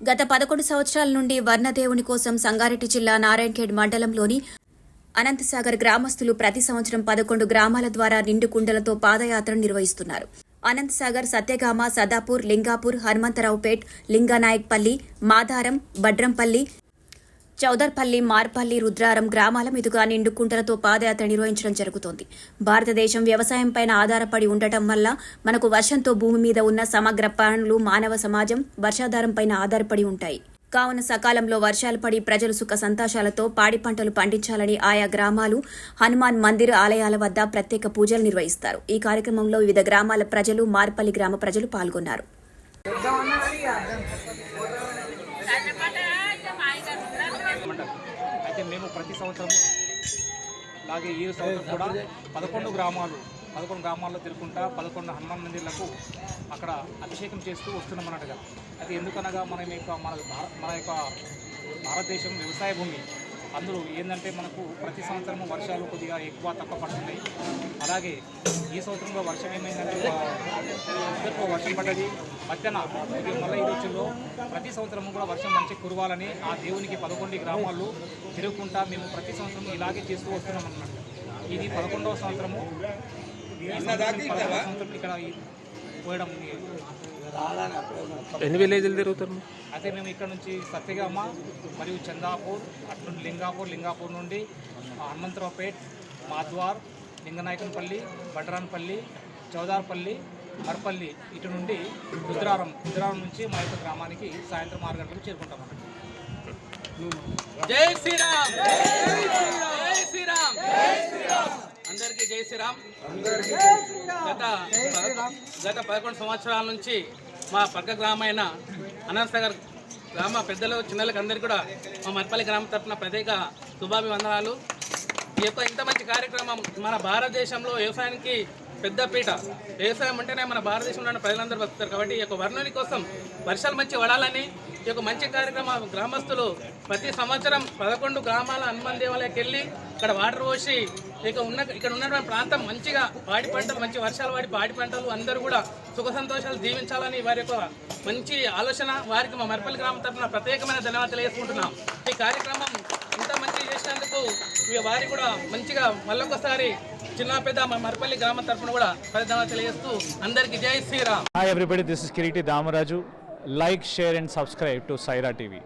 గత పదకొండు సంవత్సరాల నుండి వర్ణదేవుని కోసం సంగారెడ్డి జిల్లా నారాయణఖేడ్ మండలంలోని అనంతసాగర్ గ్రామస్తులు ప్రతి సంవత్సరం పదకొండు గ్రామాల ద్వారా నిండు కుండలతో పాదయాత్ర నిర్వహిస్తున్నారు. అనంతసాగర్ సత్యగామ సదాపూర్ లింగాపూర్ హనుమంతరావుపేట్ లింగనాయక్పల్లి మాదారం భడ్రంపల్లి చౌదర్పల్లి మార్పల్లి రుద్రారం గ్రామాల మీదుగా నిండు కుంటలతో పాదయాత్ర నిర్వహించడం జరుగుతోంది. భారతదేశం వ్యవసాయంపైన ఆధారపడి ఉండటం వల్ల మనకు వర్షంతో భూమి మీద ఉన్న సమగ్ర ప్రాణులు మానవ సమాజం వర్షాధారంపైన ఆధారపడి ఉంటాయి. కావున సకాలంలో వర్షాలు పడి ప్రజలు సుఖ సంతోషాలతో పాడి పంటలు పండించాలని ఆయా గ్రామాలు హనుమాన్ మందిర్ ఆలయాల వద్ద ప్రత్యేక పూజలు నిర్వహిస్తారు. ఈ కార్యక్రమంలో వివిధ గ్రామాల ప్రజలు మార్పల్లి గ్రామ ప్రజలు పాల్గొన్నారు. అయితే మేము ప్రతి సంవత్సరము అలాగే ఈ సంవత్సరం కూడా పదకొండు గ్రామాలు పదకొండు గ్రామాల్లో తిరుగుకుంటా పదకొండు హనుమాన్ మందిర్లకు అక్కడ అభిషేకం చేస్తూ వస్తున్నాం అన్నట్టుగా అయితే ఎందుకనగా మన యొక్క మన మన యొక్క భారతదేశం వ్యవసాయ భూమి. అందులో ఏంటంటే మనకు ప్రతి సంవత్సరము వర్షాలు కొద్దిగా ఎక్కువ తక్కువ పడుతున్నాయి. అలాగే ఈ సంవత్సరంలో వర్షం ఏమైందంటే ఎక్కువ వర్షం పడ్డది. మధ్యన మళ్ళీ ఈ రోజుల్లో ప్రతి సంవత్సరము కూడా వర్షం మంచి కురవాలని ఆ దేవునికి పదకొండు గ్రామాల్లో తిరుగుకుంటా మేము ప్రతి సంవత్సరం ఇలాగే చేస్తూ వస్తున్నాం అన్నమాట. ఇది పదకొండవ సంవత్సరము. సంవత్సరం ఇక్కడ పోయడం ఎన్ని విలేజ్లు తిరుగుతారు? అయితే మేము ఇక్కడ నుంచి సత్యగామ మరియు చందాపూర్ అటు నుండి లింగాపూర్ లింగాపూర్ నుండి హనుమంతరావుపేట్ మాద్వార్ లింగనాయకంపల్లి బడ్రాన్పల్లి చౌదార్పల్లి మర్పల్లి ఇటు నుండి రుద్రారం రుద్రారం నుంచి మా యొక్క గ్రామానికి సాయంత్రం ఆరు గంటలకు చేరుకుంటాం జై శ్రీరామ్! జై శ్రీరామ్! అందరికీ జై శ్రీరామ్. గత గత పదకొండు సంవత్సరాల నుంచి మా పక్క గ్రామైన అనంతసాగర్ గ్రామ పెద్దలు చిన్నలకు అందరికీ కూడా మా మర్పల్లి గ్రామం తరఫున ప్రత్యేక శుభాభివందనాలు. ఈ యొక్క ఇంత మంచి కార్యక్రమం మన భారతదేశంలో వ్యవసాయానికి పెద్ద పీట. వ్యవసాయం అంటేనే మన భారతదేశంలో ఉన్న ప్రజలందరూ వస్తారు కాబట్టి ఈ యొక్క వర్ణుని కోసం వర్షాలు మంచి పడాలని ఈ యొక్క మంచి కార్యక్రమం గ్రామస్తులు ప్రతి సంవత్సరం పదకొండు గ్రామాల హనుమాన్ దేవాలయకి వెళ్ళి ఇక్కడ వాటర్ పోసి ఇక ఉన్న ఇక్కడ ఉన్నటువంటి ప్రాంతం మంచిగా పాడి పంటలు మంచి వర్షాలు పడి పాడి పంటలు అందరూ కూడా సుఖ సంతోషాలు జీవించాలని వారి యొక్క మంచి ఆలోచన. వారికి మా మరపల్లి గ్రామం తరఫున ప్రత్యేకమైన ధన్యవాదాలు తెలియజేసుకుంటున్నాం. ఈ కార్యక్రమం ఇంత మంచి చేసినందుకు ఇక వారికి కూడా మంచిగా మళ్ళొకసారి చిన్న పెద్ద మా మరపల్లి గ్రామం తరఫున కూడా ధన్యవాదాలు తెలియజేస్తూ అందరికీ జై Shriram. Hi this is is Damaraju like share and and subscribe to Saira TV